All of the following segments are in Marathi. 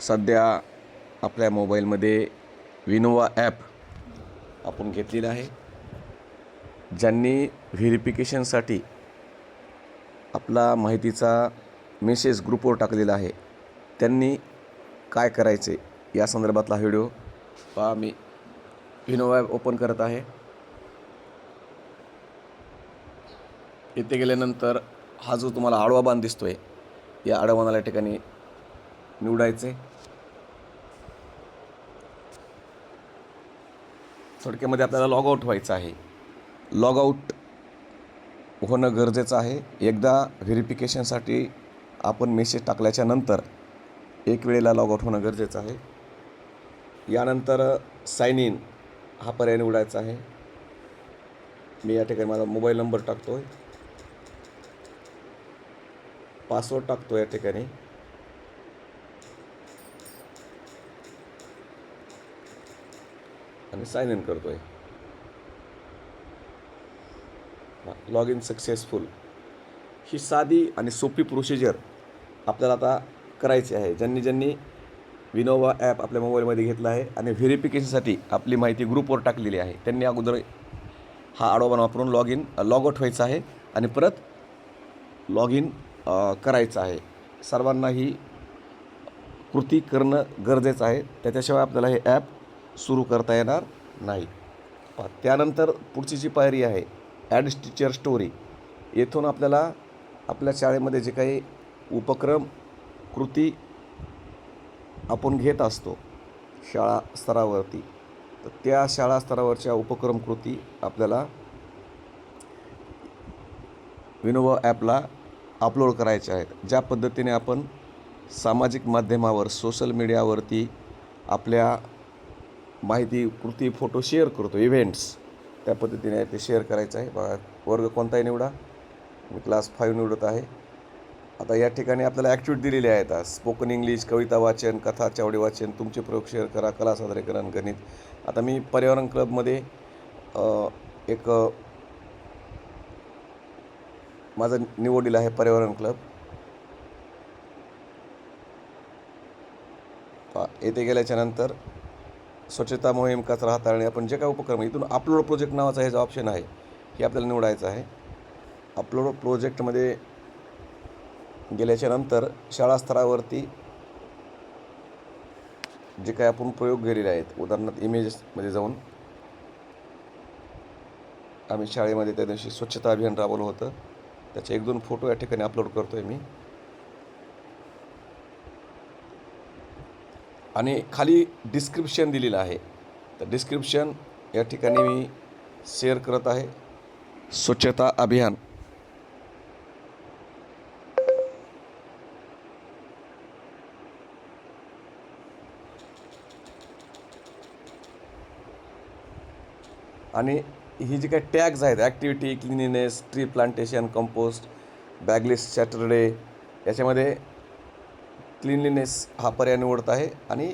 सध्या आपल्या मोबाईलमध्ये विनोवा ॲप आपण घेतलेलं आहे ज्यांनी व्हेरिफिकेशनसाठी आपला माहितीचा मेसेज ग्रुपवर टाकलेला आहे. त्यांनी काय करायचे या संदर्भातला व्हिडिओ पहा. मी विनोवा ॲप ओपन करत आहे. इथे गेल्यानंतर हा जो तुम्हाला आडवा दिसतो आहे या आडवानाला या ठिकाणी निवडायचे. थोडक्यामध्ये आपल्याला लॉग आऊट व्हायचं आहे. लॉग आऊट होणं गरजेचं आहे. एकदा व्हेरिफिकेशनसाठी आपण मेसेज टाकल्याच्या नंतर एक वेळेला लॉग आऊट होणं गरजेचं आहे. यानंतर साइन इन हा पर्याय निवडायचा आहे. मी या ठिकाणी माझा मोबाईल नंबर टाकतो आहे पासवर्ड टाकतो या ठिकाणी. आणि साईन इन करतो आहे लॉग इन सक्सेसफुल ही साधी आणि सोपी प्रोसिजर आपल्याला आता करायची आहे. ज्यांनी ज्यांनी विनोवा ॲप आपल्या मोबाईलमध्ये घेतला आहे आणि व्हेरिफिकेशनसाठी आपली माहिती ग्रुपवर टाकलेली आहे त्यांनी अगोदर हा आडोबान वापरून लॉग इन लॉग आउट व्हायचं आहे आणि परत लॉग इन करायचं आहे. सर्वांना ही कृती करणं गरजेचं आहे. त्याच्याशिवाय आपल्याला हे ॲप सुरू करता येणार नाही. त्यानंतर पुढची जी पायरी आहे ॲड टीचर स्टोरी येथून आपल्याला आपल्या शाळेमध्ये जे काही उपक्रम कृती आपण घेत असतो शाळा स्तरावरती तर त्या शाळा स्तरावरच्या उपक्रम कृती आपल्याला विनोवा ॲपला अपलोड करायच्या आहेत. ज्या पद्धतीने आपण सामाजिक माध्यमावर सोशल मीडियावरती आपल्या माहिती कृती फोटो शेअर करतो इव्हेंट्स त्या पद्धतीने ते शेअर करायचं आहे. बघा वर्ग कोणताही निवडा. मी क्लास फाईव्ह निवडत आहे. आता या ठिकाणी आपल्याला ॲक्टिव्हिटी दिलेली आहेत. स्पोकन इंग्लिश कविता वाचन कथा चावडी वाचन तुमचे प्रयोग शेअर करा कला सादरीकरण गणित. आता मी पर्यावरण क्लबमध्ये एक माझं निवडलेलं आहे पर्यावरण क्लब येथे गेल्याच्यानंतर स्वच्छता मोहीम कचरा हाताळणे आपण जे काय उपक्रम इथून अपलोड प्रोजेक्ट नावाचा हे जो ऑप्शन आहे हे आपल्याला निवडायचं आहे. अपलोड प्रोजेक्टमध्ये गेल्याच्यानंतर शाळा स्तरावरती जे काय आपण प्रयोग केलेले आहेत उदाहरणार्थ इमेजेसमध्ये जाऊन आम्ही शाळेमध्ये त्या दिवशी स्वच्छता अभियान राबवलं होतं. त्याचे एक दोन फोटो या ठिकाणी अपलोड करतो आहे मी. आणि खाली डिस्क्रिप्शन दिलेलं आहे. तर डिस्क्रिप्शन या ठिकाणी मी शेअर करत आहे. स्वच्छता अभियान. आणि ही जी काही टॅग्स आहेत activity cleanliness tree plantation compost bagless Saturday याच्यामध्ये क्लिनलीनेस हा पर्याय निवडत आहे आणि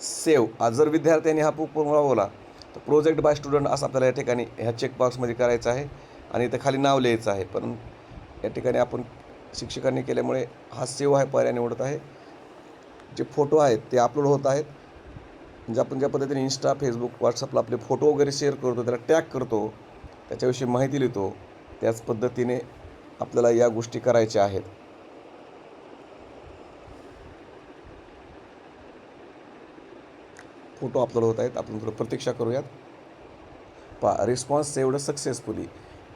सेव्ह जर विद्यार्थ्यांनी हा उपक्रम तर प्रोजेक्ट बाय स्टुडंट असं आपल्याला या ठिकाणी ह्या चेकबॉक्समध्ये करायचं आहे आणि इथं खाली नाव लिहायचं आहे. पण या ठिकाणी आपण शिक्षकांनी केल्यामुळे हा सेव्ह हा पर्याय निवडत आहे. जे फोटो आहेत ते अपलोड होत आहेत. म्हणजे आपण ज्या पद्धतीने इंस्टा फेसबुक व्हॉट्सअपला आपले फोटो वगैरे शेअर करतो त्याला टॅग करतो त्याच्याविषयी माहिती लिहितो त्याच पद्धतीने आपल्याला या गोष्टी करायच्या आहेत. फोटो अपलोड होत आहेत. आपण थोडं प्रतीक्षा करूयात. पा रिस्पॉन्स एवढं सक्सेसफुली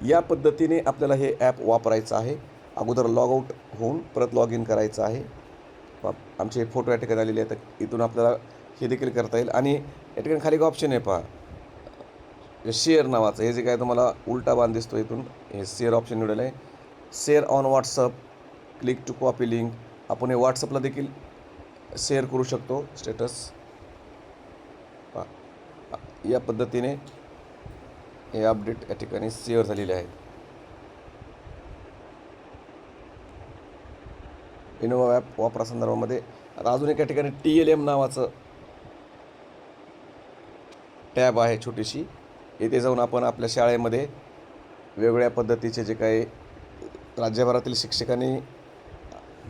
या पद्धतीने आपल्याला हे ॲप वापरायचं आहे. अगोदर लॉग आऊट होऊन परत लॉग इन करायचं आहे. पा आमचे फोटो या ठिकाणी आलेले आहेत. इथून आपल्याला हे देखील करता येईल. आणि या ठिकाणी खाली एक ऑप्शन आहे पहा. शेअर नावाचं. हे जे काय तुम्हाला उलटा बांध दिसतो इथून हे शेअर ऑप्शन निवडलेलं आहे. Share on WhatsApp click to copy link आपण हे व्हॉट्सअपला देखील शेअर करू शकतो. स्टेटस या पद्धतीने हे अपडेट या ठिकाणी शेअर झालेले आहेत. इनोवा ॲप वापरासंदर्भामध्ये आता अजून एका ठिकाणी टी एल एम नावाचं टॅब आहे छोटीशी. येथे जाऊन आपण आपल्या शाळेमध्ये वेगवेगळ्या पद्धतीचे जे काही राज्यभरातील शिक्षकांनी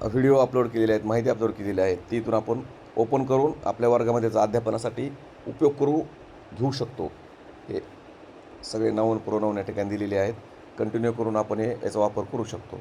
व्हिडिओ अपलोड केलेले आहेत माहिती अपलोड केलेली आहे तिथून आपण ओपन करून आपल्या वर्गामध्ये अध्यापनासाठी उपयोग करू घेऊ शकतो. हे सगळे नाऊन प्रोनाऊन या ठिकाणी दिलेले आहेत. कंटिन्यू करून आपण हे याचा वापर करू शकतो.